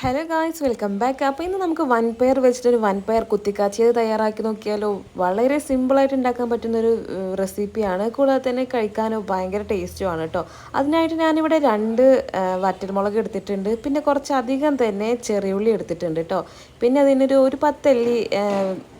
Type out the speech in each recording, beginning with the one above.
Hello guys welcome back അപ്പോൾ ഇന്ന് നമുക്ക് വൺ പയർ വെച്ചിട്ടൊരു വൺ പയർ കുത്തിക്കാച്ചിയത് തയ്യാറാക്കി നോക്കിയാലോ? വളരെ സിമ്പിളായിട്ട് ഉണ്ടാക്കാൻ പറ്റുന്നൊരു ഒരു റെസിപ്പിയാണ് കൂടാതെ തന്നെ കഴിക്കാനോ ഭയങ്കര ടേസ്റ്റുമാണ് കേട്ടോ അതിനായിട്ട് ഞാനിവിടെ രണ്ട് വറ്റൽമുളക് എടുത്തിട്ടുണ്ട്. പിന്നെ കുറച്ചധികം തന്നെ ചെറിയുള്ളി എടുത്തിട്ടുണ്ട് കേട്ടോ പിന്നെ അതിനൊരു ഒരു പത്തല്ലി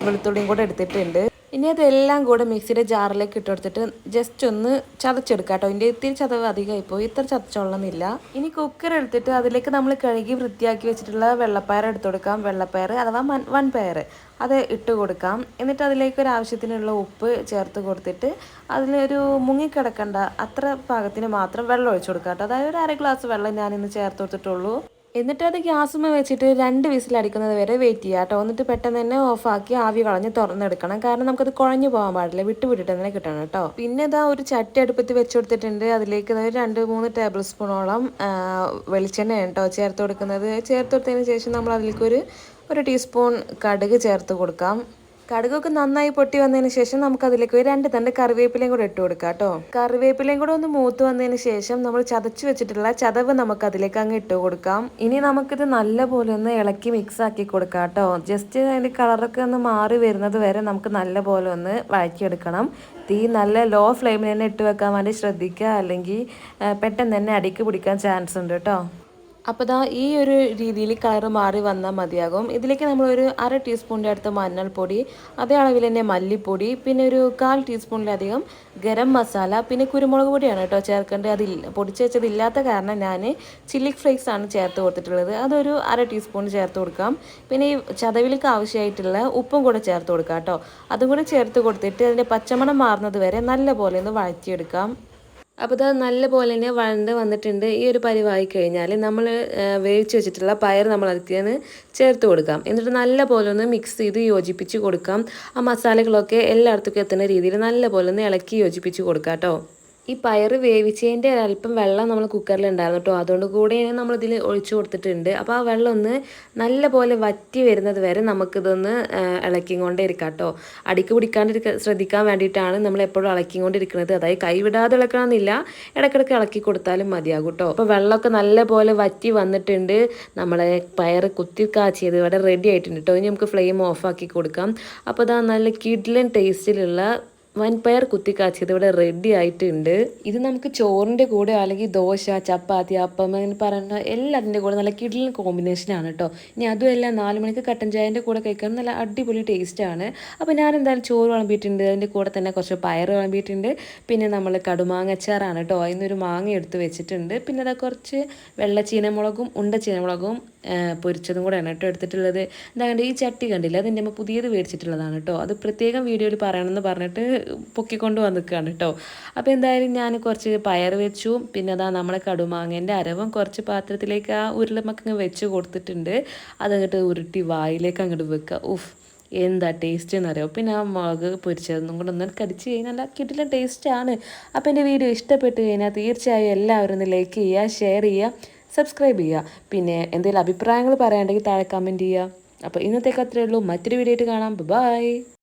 വെളുത്തുള്ളിയും കൂടെ എടുത്തിട്ടുണ്ട്. ഇനി അതെല്ലാം കൂടെ മിക്സിയുടെ ജാറിലേക്ക് ഇട്ട് കൊടുത്തിട്ട് ജസ്റ്റ് ഒന്ന് ചതച്ചെടുക്കുക കേട്ടോ ഇതിന്റെ ഇത്തിരി ചതവ് അധികമായി പോയി ഇത്ര ചതച്ചോളന്നില്ല ഇനി കുക്കർ എടുത്തിട്ട് അതിലേക്ക് നമ്മൾ കഴുകി വൃത്തിയാക്കി വെച്ചിട്ടുള്ള വെള്ളപ്പയർ എടുത്തു കൊടുക്കാം വെള്ളപ്പയർ അഥവാ വൻപയർ. അത് ഇട്ട് കൊടുക്കാം. എന്നിട്ട് അതിലേക്ക് ഒരു ആവശ്യത്തിനുള്ള ഉപ്പ് ചേർത്ത് കൊടുത്തിട്ട് അതിലൊരു മുങ്ങിക്കിടക്കണ്ട അത്ര പാകത്തിന് മാത്രം വെള്ളം ഒഴിച്ചു കൊടുക്കാം കേട്ടോ. അതായത് ഒരു അര ഗ്ലാസ് വെള്ളം ഞാനിന്ന് ചേർത്ത് കൊടുത്തിട്ടുള്ളൂ. എന്നിട്ട് അത് ഗ്യാസുമ്മ വെച്ചിട്ട് രണ്ട് വിസിലടിക്കുന്നത് വരെ വെയിറ്റ് ചെയ്യുക കേട്ടോ എന്നിട്ട് പെട്ടെന്ന് തന്നെ ഓഫാക്കി ആവി കളഞ്ഞ് തുറന്നെടുക്കണം. കാരണം നമുക്കത് കുഴഞ്ഞു പോകാൻ പാടില്ല. വിട്ട് വിട്ടിട്ട് തന്നെ കിട്ടണം കേട്ടോ പിന്നെ ഇതാ ഒരു ചട്ടി അടുപ്പത്ത് വെച്ച് കൊടുത്തിട്ടുണ്ട് അതിലേക്ക് ഒരു രണ്ട് മൂന്ന് ടേബിൾ സ്പൂണോളം വെളിച്ചെണ്ണ കേട്ടോ ചേർത്ത് കൊടുക്കുന്നത്. ചേർത്ത് കൊടുത്തതിന് ശേഷം നമ്മൾ അതിലേക്ക് ഒരു ഒരു ടീസ്പൂൺ കടുക് ചേർത്ത് കൊടുക്കാം. കടുകൊക്കെ നന്നായി പൊട്ടി വന്നതിന് ശേഷം നമുക്ക് അതിലേക്ക് ഒരു രണ്ട് തണ്ട് കറിവേപ്പിലയും കൂടെ ഇട്ട് കൊടുക്കാം കേട്ടോ. കറിവേപ്പിലയും കൂടെ ഒന്ന് മൂത്ത് വന്നതിന് ശേഷം നമ്മൾ ചതച്ചു വെച്ചിട്ടുള്ള ചതവ് നമുക്ക് അതിലേക്ക് അങ്ങ് ഇട്ട് കൊടുക്കാം. ഇനി നമുക്കിത് നല്ലപോലെ ഒന്ന് ഇളക്കി മിക്സ് ആക്കി കൊടുക്കാം കേട്ടോ. ജസ്റ്റ് അതിന്റെ കളറൊക്കെ ഒന്ന് മാറി വരുന്നത് വരെ നമുക്ക് നല്ലപോലെ ഒന്ന് വഴക്കിയെടുക്കണം തീ നല്ല ലോ ഫ്ലെയിമിൽ തന്നെ ഇട്ട് വെക്കാൻ വേണ്ടി ശ്രദ്ധിക്കുക. അല്ലെങ്കിൽ പെട്ടെന്ന് തന്നെ അടിക്ക് പിടിക്കാൻ ചാൻസ് ഉണ്ട് കേട്ടോ. അപ്പോൾ ദാ ഈ ഒരു രീതിയിൽ കളർ മാറി വന്നാൽ മതിയാകും. ഇതിലേക്ക് നമ്മളൊരു അര ടീസ്പൂണിന്റെ അടുത്ത് മഞ്ഞൾപ്പൊടി അതേ അളവിൽ തന്നെ മല്ലിപ്പൊടി പിന്നെ ഒരു കാൽ ടീസ്പൂണിലധികം ഗരം മസാല പിന്നെ കുരുമുളക് പൊടിയാണ് കേട്ടോ ചേർക്കേണ്ടത്. അതിൽ പൊടിച്ച് വെച്ചതില്ലാത്ത കാരണം ഞാൻ ചില്ലി ഫ്ലേക്സ് ആണ് ചേർത്ത് കൊടുത്തിട്ടുള്ളത്. അതൊരു അര ടീസ്പൂൺ ചേർത്ത് കൊടുക്കാം. പിന്നെ ഈ ചതവിലേക്ക് ആവശ്യമായിട്ടുള്ള ഉപ്പും കൂടെ ചേർത്ത് കൊടുക്കാം കേട്ടോ. അതും കൂടെ ചേർത്ത് കൊടുത്തിട്ട് അതിന്റെ പച്ചമണം മാറുന്നത് വരെ നല്ലപോലെ ഒന്ന് വഴറ്റിയെടുക്കാം. അപ്പോൾ ഇത് നല്ലപോലെ തന്നെ വഴണ്ട് വന്നിട്ടുണ്ട്. ഈ ഒരു പരിവായി കഴിഞ്ഞാൽ നമ്മൾ വേവിച്ച് വെച്ചിട്ടുള്ള പയർ നമ്മൾ അതിന് ചേർത്ത് കൊടുക്കാം. എന്നിട്ട് നല്ലപോലെ ഒന്ന് മിക്സ് ചെയ്ത് യോജിപ്പിച്ച് കൊടുക്കാം. ആ മസാലകളൊക്കെ എല്ലായിടത്തേക്കും എത്തുന്ന രീതിയിൽ നല്ലപോലെ ഒന്ന് ഇളക്കി യോജിപ്പിച്ച് കൊടുക്കാം കേട്ടോ ഈ പയറ് വേവിച്ചതിന്റെ ഒരല്പം വെള്ളം നമ്മൾ കുക്കറിലുണ്ടായിരുന്നു കേട്ടോ. അതുകൊണ്ട് കൂടെ നമ്മളിതിൽ ഒഴിച്ചു കൊടുത്തിട്ടുണ്ട്. അപ്പോൾ ആ വെള്ളം ഒന്ന് നല്ല പോലെ വറ്റി വരുന്നത് വരെ നമുക്കിതൊന്ന് ഇളക്കിക്കൊണ്ടേ ഇരിക്കാം കേട്ടോ. അടിക്ക് പിടിക്കാണ്ടിരിക്ക ശ്രദ്ധിക്കാൻ വേണ്ടിയിട്ടാണ് നമ്മൾ എപ്പോഴും ഇളക്കിക്കൊണ്ടിരിക്കുന്നത്. അതായത് കൈവിടാതെ ഇളക്കണമെന്നില്ല. ഇടയ്ക്കിടയ്ക്ക് ഇളക്കി കൊടുത്താലും മതിയാകും കേട്ടോ. അപ്പോൾ വെള്ളമൊക്കെ നല്ല പോലെ വറ്റി വന്നിട്ടുണ്ട്. നമ്മളെ പയറ് കുത്തി കാച്ചിയത് ഇവിടെ റെഡി ആയിട്ടുണ്ട് കേട്ടോ. ഇനി നമുക്ക് ഫ്ലെയിം ഓഫാക്കി കൊടുക്കാം. അപ്പോൾ ഇതാ നല്ല കിഡ്ലൻ ടേസ്റ്റിലുള്ള വൻപയർ കുത്തിക്കാച്ചിയത് ഇവിടെ റെഡി ആയിട്ടുണ്ട്. ഇത് നമുക്ക് ചോറിന്റെ കൂടെ അല്ലെങ്കിൽ ദോശ ചപ്പാത്തി അപ്പം അങ്ങനെ പറയുന്ന എല്ലാത്തിന്റെ കൂടെ നല്ല കിടിലൻ കോമ്പിനേഷനാണ് കേട്ടോ ഇനി അതുമല്ല നാല് മണിക്ക് കട്ടൻ ചായന്റെ കൂടെ കഴിക്കാൻ നല്ല അടിപൊളി ടേസ്റ്റാണ് അപ്പോൾ ഞാൻ എന്തായാലും ചോറ് വിളമ്പിയിട്ടുണ്ട്. അതിന്റെ കൂടെ തന്നെ കുറച്ച് പയർ വിളമ്പിയിട്ടുണ്ട്. പിന്നെ നമ്മൾ കടുമാങ്ങ അച്ചാറാണ് കേട്ടോ അതിൽ നിന്നൊരു മാങ്ങ എടുത്ത് വെച്ചിട്ടുണ്ട്. പിന്നെ അതാ കുറച്ച് വെള്ള ചീനമുളകും ഉണ്ട ചീനമുളകും പൊരിച്ചതും കൂടെയാണ് കേട്ടോ എടുത്തിട്ടുള്ളത്. എന്താണ്ട് ഈ ചട്ടി കണ്ടില്ല? അതിന്റെ അമ്മ പുതിയത് മേടിച്ചിട്ടുള്ളതാണ് കേട്ടോ. അത് പ്രത്യേകം വീഡിയോയിൽ പറയണമെന്ന് പറഞ്ഞിട്ട് പൊക്കിക്കൊണ്ട് വന്നിക്കുകയാണ് കേട്ടോ. അപ്പോൾ എന്തായാലും ഞാൻ കുറച്ച് പയർ വെച്ചു. പിന്നെ അതാ നമ്മളെ കടുമാങ്ങേന്റെ അരവും കുറച്ച് പാത്രത്തിലേക്ക് ആ ഉരുളമക്കങ്ങ് വെച്ച് കൊടുത്തിട്ടുണ്ട്. അതങ്ങോട്ട് ഉരുട്ടി വായിലേക്ക് അങ്ങോട്ട് വെക്കുക. ഉഫ് എന്താ ടേസ്റ്റ് എന്നറിയോ പിന്നെ ആ മുളക് പൊരിച്ചതൊന്നും കൂടെ ഒന്ന് കടിച്ച് കഴിഞ്ഞാൽ നല്ല കിട്ടില്ല ടേസ്റ്റാണ് അപ്പോൾ എന്റെ വീഡിയോ ഇഷ്ടപ്പെട്ട് കഴിഞ്ഞാൽ തീർച്ചയായും എല്ലാവരും ഒന്ന് ലൈക്ക് ചെയ്യുക ഷെയർ ചെയ്യുക. സബ്സ്ക്രൈബ് ചെയ്യുക. പിന്നെ എന്തെങ്കിലും അഭിപ്രായങ്ങൾ പറയാണ്ടെങ്കിൽ താഴെ കമന്റ് ചെയ്യുക. അപ്പോൾ ഇന്നത്തേക്ക് അത്രയേ ഉള്ളൂ. മറ്റൊരു വീഡിയോ ആയിട്ട് കാണാം. ബൈ